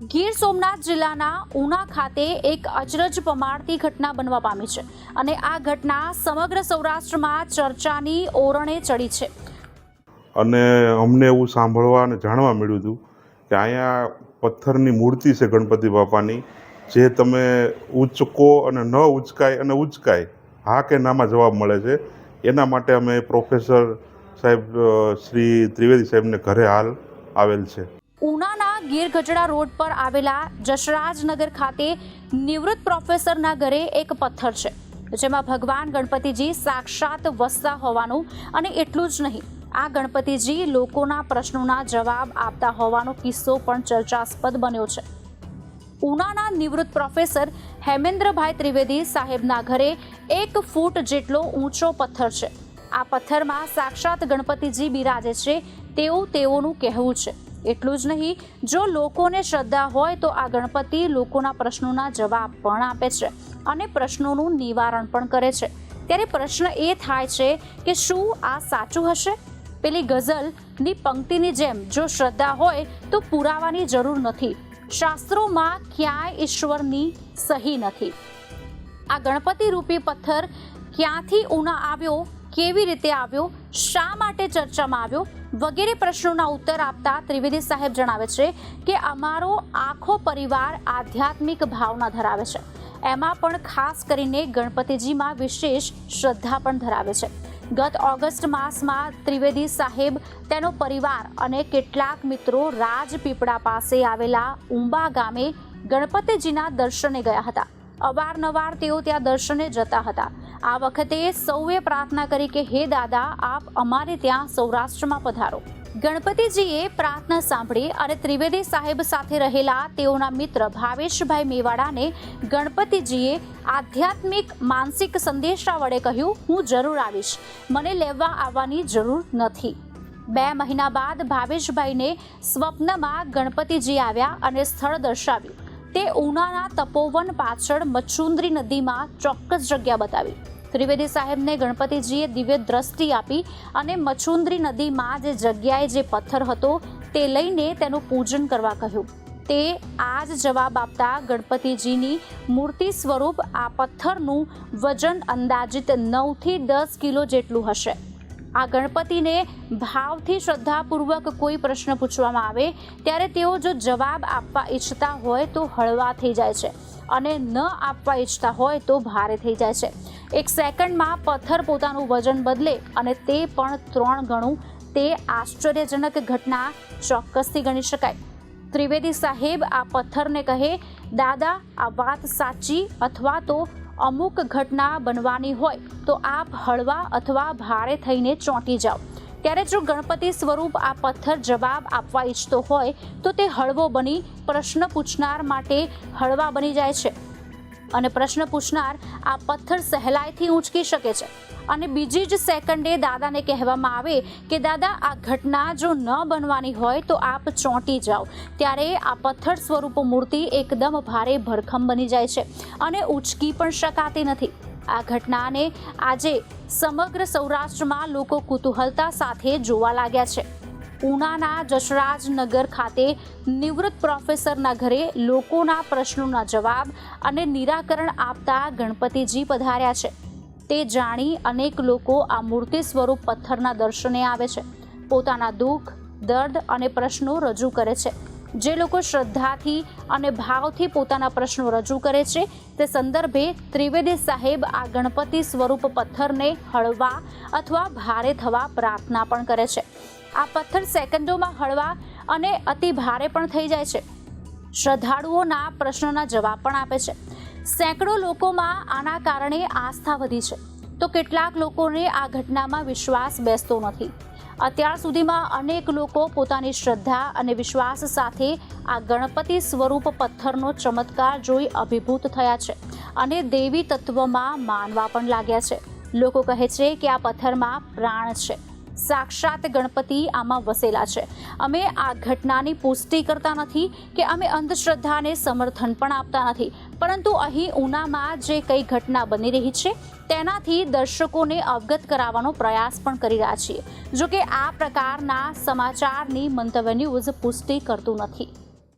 ગીર સોમનાથ જિલ્લાના ઉના ખાતે એક અચરજ પમાડતી ઘટના બનવા પામી છે અને આ ઘટના સમગ્ર સૌરાષ્ટ્રમાં ચર્ચાની ઓરણે ચડી છે. અને અમને એવું સાંભળવા અને જાણવા મળ્યું હતું કે અહીંયા પથ્થરની મૂર્તિ છે ગણપતિ બાપાની, જે તમે ઉચકો અને ન ઉચકાય અને ઉચકાય, હા કે નામાં જવાબ મળે છે. એના માટે અમે પ્રોફેસર સાહેબ શ્રી ત્રિવેદી સાહેબને ઘરે હાલ આવેલ છે. ઉનાના ગીર ગઢડા રોડ પર આવેલા જશરાજનગર ખાતે નિવૃત્ત પ્રોફેસરના ઘરે એક પથ્થર છે, જેમાં ભગવાન ગણપતિજી સાક્ષાત વસતા હોવાનું અને એટલું જ નહીં, આ ગણપતિજી લોકોના પ્રશ્નોના જવાબ આપતા હોવાનો કિસ્સો પણ ચર્ચાસ્પદ બન્યો છે. ઉનાના નિવૃત્ત પ્રોફેસર હેમેન્દ્રભાઈ ત્રિવેદી સાહેબના ઘરે એક ફૂટ જેટલો ઊંચો પથ્થર છે. આ પથ્થરમાં સાક્ષાત ગણપતિજી બિરાજે છે તેવું તેઓનું કહેવું છે. એટલું જ નહીં, જો લોકોને શ્રદ્ધા હોય તો આ ગણપતિ લોકોના પ્રશ્નોના જવાબ પણ આપે છે અને પ્રશ્નોનું નિવારણ પણ કરે છે. ત્યારે પ્રશ્ન એ થાય છે કે શું આ સાચું હશે? પેલી ગઝલની પંક્તિની જેમ, જો શ્રદ્ધા હોય તો પુરાવાની જરૂર નથી. શાસ્ત્રોમાં ક્યાંય ઈશ્વરની સહી નથી. આ ગણપતિ રૂપી પથ્થર ક્યાંથી ઉના આવ્યો? કેવી રીતે આવ્યો, શા માટે ચર્ચામાં આવ્યો, વગેરે પ્રશ્નોના ઉત્તર આપતા ત્રિવેદી સાહેબ જણાવે છે કે અમારો આખો પરિવાર આધ્યાત્મિક ભાવના ધરાવે છે. એમાં પણ ખાસ કરીને ગણપતિજીમાં વિશેષ શ્રદ્ધા પણ ધરાવે છે. ગત ઓગસ્ટ માસમાં ત્રિવેદી સાહેબ તેનો પરિવાર અને કેટલાક મિત્રો રાજપીપળા પાસે આવેલા ઉંબા ગામે ગણપતિજીના દર્શને ગયા હતા. અવારનવાર તેઓ ત્યાં દર્શને જતા હતા. આ વખતે સૌએ પ્રાર્થના કરી કે હે દાદા, આપ અમારે ત્યાં સૌરાષ્ટ્રમાં પધારો. ગણપતિજીએ પ્રાર્થના સાંભળી અને ત્રિવેદી સાહેબ સાથે રહેલા તેઓના મિત્ર ભાવેશભાઈ મેવાડાને ગણપતિજીએ આધ્યાત્મિક માનસિક સંદેશા વડે કહ્યું, હું જરૂર આવીશ. મને લેવા આવવાની જરૂર નથી. બે મહિના બાદ ભાવેશભાઈને સ્વપ્નમાં ગણપતિજી આવ્યા અને સ્થળ દર્શાવ્યું. તે ઉનાના તપોવન પાછળ મચુંદ્રી નદીમાં ચોક્કસ જગ્યા બતાવી. ત્રિવેદી સાહેબને ગણપતિજીએ દિવ્ય દ્રષ્ટિ આપી અને મચુંદ્રી નદીમાં જે જગ્યાએ જે પથ્થર હતો તે લઈને તેનું પૂજન કરવા કહ્યું. તે આ જ જવાબ આપતા ગણપતિજીની મૂર્તિ સ્વરૂપ આ પથ્થરનું વજન અંદાજિત નવથી દસ કિલો જેટલું હશે. આ ગણપતિને ભાવથી શ્રદ્ધાપૂર્વક કોઈ પ્રશ્ન પૂછવામાં આવે, ત્યારે તેઓ જો જવાબ આપવા ઈચ્છતા હોય તો હળવા થઈ જાય છે અને ન આપવા ઈચ્છતા હોય તો ભારે થઈ જાય છે. એક સેકન્ડમાં પથ્થર પોતાનું વજન બદલે અને તે પણ ત્રણ ગણું. તે આશ્ચર્યજનક ઘટના ચોક્કસથી ગણી શકાય. ત્રિવેદી સાહેબ આ પથ્થરને કહે, દાદા, આ વાત સાચી અથવા તો અમુક ઘટના બનવાની હોય તો આપ હળવા અથવા ભારે થઈને ચોંટી જાઓ. ત્યારે જો ગણપતિ સ્વરૂપ આ પથ્થર જવાબ આપવા ઈચ્છતો હોય, તો તે હળવો બની પ્રશ્ન પૂછનાર માટે હળવા બની જાય છે. અને પ્રશ્ન પૂછનાર આ પથ્થર સહેલાઈથી ઉંચકી શકે છે. અને બીજી જ સેકન્ડે દાદાને કહેવામાં આવે કે, દાદા, આ ઘટના જો ન બનવાની હોય તો આપ ચોંટી જાઓ. ત્યારે આ પથ્થર સ્વરૂપ મૂર્તિ એકદમ ભારે ભરખમ બની જાય છે અને ઉચકી પણ શકાતી નથી. આ ઘટનાને આજે સમગ્ર સૌરાષ્ટ્રમાં લોકો કુતૂહલતા સાથે જોવા લાગ્યા છે. ઉનાના જશરાજનગર ખાતે નિવૃત્ત પ્રોફેસરના ઘરે લોકોના પ્રશ્નોના જવાબ અને નિરાકરણ આપતા ગણપતિજી પધાર્યા છે. તે જાણી અનેક લોકો આ મૂર્તિ સ્વરૂપ પથ્થરના દર્શને આવે છે. પોતાના દુઃખ, દર્દ અને પ્રશ્નો રજૂ કરે છે. જે લોકો શ્રદ્ધાથી અને ભાવથી પોતાના પ્રશ્નો રજૂ કરે છે, તે સંદર્ભે ત્રિવેદી સાહેબ આ ગણપતિ સ્વરૂપ પથ્થરને હળવા અથવા ભારે થવા પ્રાર્થના પણ કરે છે. આ પથ્થર સેકન્ડોમાં હળવા અને અતિ ભારે પણ થઈ જાય છે. શ્રદ્ધાળુઓના પ્રશ્નોના જવાબ પણ આપે છે. સેંકડો લોકોમાં આના કારણે આસ્થા વધી છે. તો કેટલાક લોકોને આ ઘટનામાં વિશ્વાસ બેસતો નથી. અત્યાર સુધીમાં અનેક લોકો પોતાની શ્રદ્ધા અને વિશ્વાસ સાથે આ ગણપતિ સ્વરૂપ પથ્થરનો ચમત્કાર જોઈ અભિભૂત થયા છે અને દેવી તત્વમાં માનવા પણ લાગ્યા છે. લોકો કહે છે કે આ પથ્થરમાં પ્રાણ છે. સાક્ષાત ગણપતિ આમાં વસેલા છે. અમે આ ઘટનાની પુષ્ટિ કરતા નથી કે અમે અંધશ્રદ્ધાને સમર્થન પણ આપતા નથી. પરંતુ અહીં ઉનામાં જે કઈ ઘટના બની રહી છે, તેનાથી દર્શકોને અવગત કરાવવાનો પ્રયાસ પણ કરી રહ્યા છીએ. જોકે આ પ્રકારના સમાચારની મંતવ્ય ન્યૂઝ પુષ્ટિ કરતું નથી.